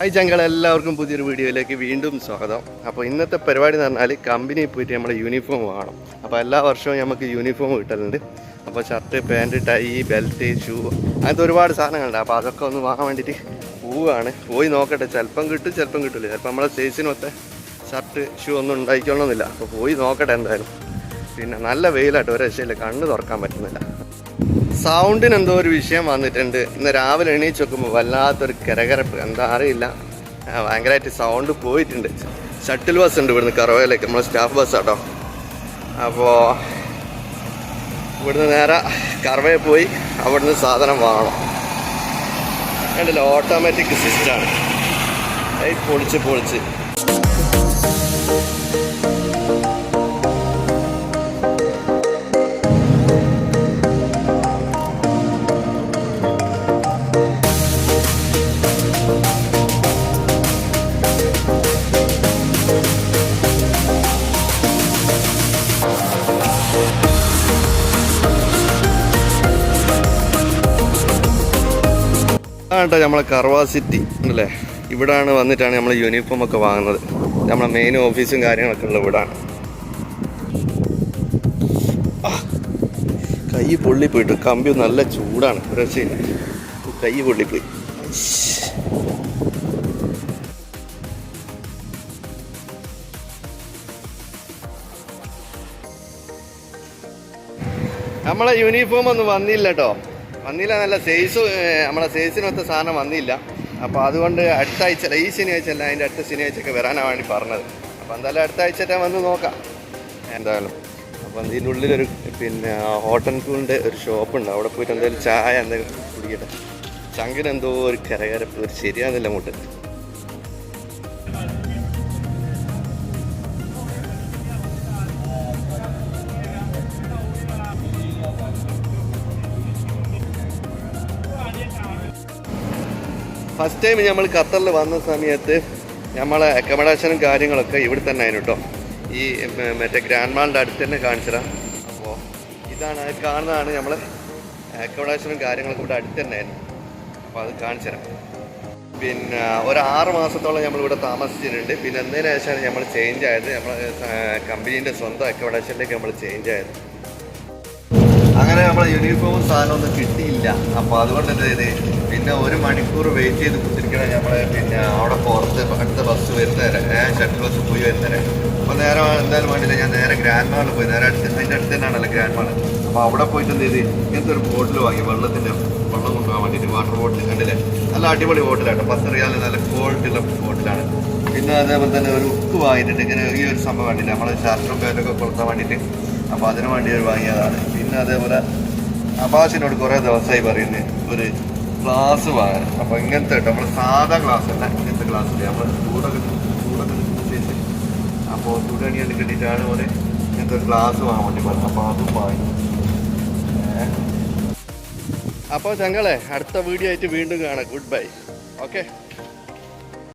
Hi ചങ്കൾ എല്ലാവർക്കും പുതിയൊരു വീഡിയോയിലേക്ക് വീണ്ടും സ്വാഗതം. അപ്പോൾ ഇന്നത്തെ പരിപാടി എന്ന് പറഞ്ഞാൽ കമ്പനിയിൽ പോയിട്ട് നമ്മുടെ യൂണിഫോം വാങ്ങണം. അപ്പോൾ എല്ലാ വർഷവും നമുക്ക് യൂണിഫോം കിട്ടലുണ്ട്. അപ്പോൾ shirt pant tie belt shoe അങ്ങനത്തെ ഒരുപാട് സാധനങ്ങളുണ്ട്. അപ്പോൾ അതൊക്കെ ഒന്ന് വാങ്ങാൻ വേണ്ടിയിട്ട് പോവുകയാണ്. പോയി നോക്കട്ടെ ചിലപ്പം കിട്ടും ചിലപ്പം കിട്ടില്ല ചിലപ്പോൾ നമ്മളെ സൈസിനൊത്ത ഷർട്ട് ഷൂ ഒന്നും ഉണ്ടായിക്കൊള്ളണമെന്നില്ല. അപ്പോൾ പോയി നോക്കട്ടെ എന്തായാലും. പിന്നെ നല്ല വെയിലായിട്ട് ഒരു രക്ഷയില്ല. കണ്ണ് തുറക്കാൻ പറ്റുന്നില്ല. സൗണ്ടിന് എന്തോ ഒരു വിഷയം വന്നിട്ടുണ്ട്. ഇന്ന് രാവിലെ എണീച്ച് നോക്കുമ്പോൾ വല്ലാത്തൊരു കരകരപ്പ്. എന്താ അറിയില്ല. ഭയങ്കരമായിട്ട് സൗണ്ട് പോയിട്ടുണ്ട്. ഷട്ടിൽ ബസ് ഉണ്ട് ഇവിടുന്ന് കറവയിലേക്ക് നമ്മളെ സ്റ്റാഫ് ബസ് ആട്ടോ അപ്പോൾ ഇവിടുന്ന് നേരെ കറവയിൽ പോയി അവിടുന്ന് സാധനം വാങ്ങണം. കണ്ടില്ല? ഓട്ടോമാറ്റിക് സിസ്റ്റമാണ് പൊളിച്ച് പൊളിച്ച്. കേട്ടോ നമ്മളെ കർവാ സിറ്റി ഉണ്ടല്ലേ ഇവിടാണ് വന്നിട്ടാണ് നമ്മൾ യൂണിഫോം ഒക്കെ വാങ്ങുന്നത്. നമ്മളെ മെയിൻ ഓഫീസും കാര്യങ്ങളൊക്കെ ഉള്ള ഇവിടാണ്. കൈ പൊള്ളിപ്പോയിട്ട് കമ്പി നല്ല ചൂടാണ്. രക്ഷയില്ല കൈ പൊള്ളിപ്പോയി. നമ്മളെ യൂണിഫോം ഒന്നും വന്നില്ല കേട്ടോ വന്നില്ല നല്ല സൈസ് നമ്മുടെ സൈസിനൊത്ത സാധനം വന്നില്ല. അപ്പോൾ അതുകൊണ്ട് അടുത്ത ആഴ്ച അല്ല ഈ ശനിയാഴ്ച അല്ല അതിന്റെ അടുത്ത ശനിയാഴ്ചയൊക്കെ വരാനാണ് വേണ്ടി പറഞ്ഞത്. അപ്പോൾ എന്തായാലും അടുത്ത ആഴ്ച വന്ന് നോക്കാം. എന്തായാലും. അപ്പോൾ ഇതിന്റെ ഉള്ളിലൊരു പിന്നെ ഹോട്ടൽ കൂളിന്റെ ഒരു ഷോപ്പുണ്ട് അവിടെ പോയിട്ട് എന്തായാലും ചായ എന്തെങ്കിലും കുടിക്കട്ടെ. ചങ്കിനെന്തോ ഒരു കരകരപ്പ് ഒരു ശരിയാകുന്നില്ല മുട്ട് ഫസ്റ്റ് ടൈം നമ്മൾ ഖത്തറിൽ വന്ന സമയത്ത് നമ്മളെ അക്കോമഡേഷനും കാര്യങ്ങളൊക്കെ ഇവിടെ തന്നെ ആയിരുന്നു കേട്ടോ ഈ മറ്റേ ഗ്രാൻഡ് മാളിന്റെ അടുത്ത് തന്നെ കാണിച്ചതാ. അപ്പോൾ ഇതാണ് കാണുന്നതാണ് നമ്മൾ അക്കോമഡേഷനും കാര്യങ്ങളൊക്കെ ഇവിടെ അടുത്ത് തന്നെ ആയിരുന്നു അപ്പോൾ അത് കാണിച്ചു പിന്നെ ഒരു ആറ് മാസത്തോളം നമ്മളിവിടെ താമസിച്ചിട്ടുണ്ട്. പിന്നെ എന്നതിന് ശേഷമാണ് നമ്മൾ ചേഞ്ച് ആയത്. നമ്മൾ കമ്പനീന്റെ സ്വന്തം അക്കോമഡേഷനിലേക്ക് നമ്മൾ ചേഞ്ച് ആയത്. അങ്ങനെ നമ്മളെ യൂണിഫോമും സാധനമൊന്നും കിട്ടിയില്ല. അപ്പോൾ അതുകൊണ്ട് എന്ത് പിന്നെ ഒരു മണിക്കൂർ വെയിറ്റ് ചെയ്ത് കുത്തിരിക്കണം നമ്മളെ പിന്നെ അവിടെ പുറത്ത് അടുത്ത ബസ് വരുന്നവരെ ഏഹ് ഷട്ടിൽ ബസ് പോയി വരുന്നവരെ അപ്പോൾ നേരെ എന്തായാലും വേണ്ടില്ല ഞാൻ നേരെ ഗ്രാൻഡ് മാളിൽ പോയി. നേരെ അടുത്ത് അതിന്റെ അടുത്ത് തന്നെയാണല്ലോ ഗ്രാൻഡ് മാൾ അപ്പോൾ അവിടെ പോയിട്ട് എന്ത് ചെയ്ത്? ഇങ്ങനത്തെ ഒരു ബോട്ടിൽ വാങ്ങി വെള്ളത്തിന്റെ വെള്ളം കൊണ്ടുപോകാൻ വേണ്ടിയിട്ട് വാട്ടർ ബോട്ടിൽ കണ്ടില്ലേ? നല്ല അടിപൊളി ബോട്ടിലാണ് പത്ത് റിയാലിന് നല്ല ക്വാളിറ്റി ഉള്ള ബോട്ടിലാണ് പിന്നെ അതേപോലെ തന്നെ ഒരു ഉപ്പ് വാങ്ങിയിട്ടുണ്ട്. ഇങ്ങനെ ഈ ഒരു സംഭവം കണ്ടില്ല? നമ്മൾ ഷർട്ടും പേരൊക്കെ കൊടുക്കാൻ വേണ്ടിയിട്ട്. അപ്പോൾ അതിന് വേണ്ടി ഒരു വാങ്ങിയതാണ്. പിന്നെ അതേപോലെ അബാസിനോട് കുറേ ദിവസമായി പറയുന്നത് ഒരു ഗ്ലാസ് വാങ്ങാൻ അപ്പോൾ ഇങ്ങനത്തെ കേട്ടോ നമ്മൾ സാധാ ഗ്ലാസ് അല്ല ഇങ്ങനത്തെ ഗ്ലാസ് ഇല്ല? നമ്മൾ ചൂടൊക്കെ ചൂടൊക്കെ ശേഷം അപ്പോൾ ചൂടണി വേണ്ടി കിട്ടിയിട്ടാണ് പോലെ ഇങ്ങനത്തെ ഒരു ഗ്ലാസ് വാങ്ങാൻ വേണ്ടി പറഞ്ഞത്. അപ്പോൾ അതും വാങ്ങി. അപ്പോൾ ചങ്ങളെ അടുത്ത വീഡിയോ ആയിട്ട് വീണ്ടും കാണാം. Good bye okay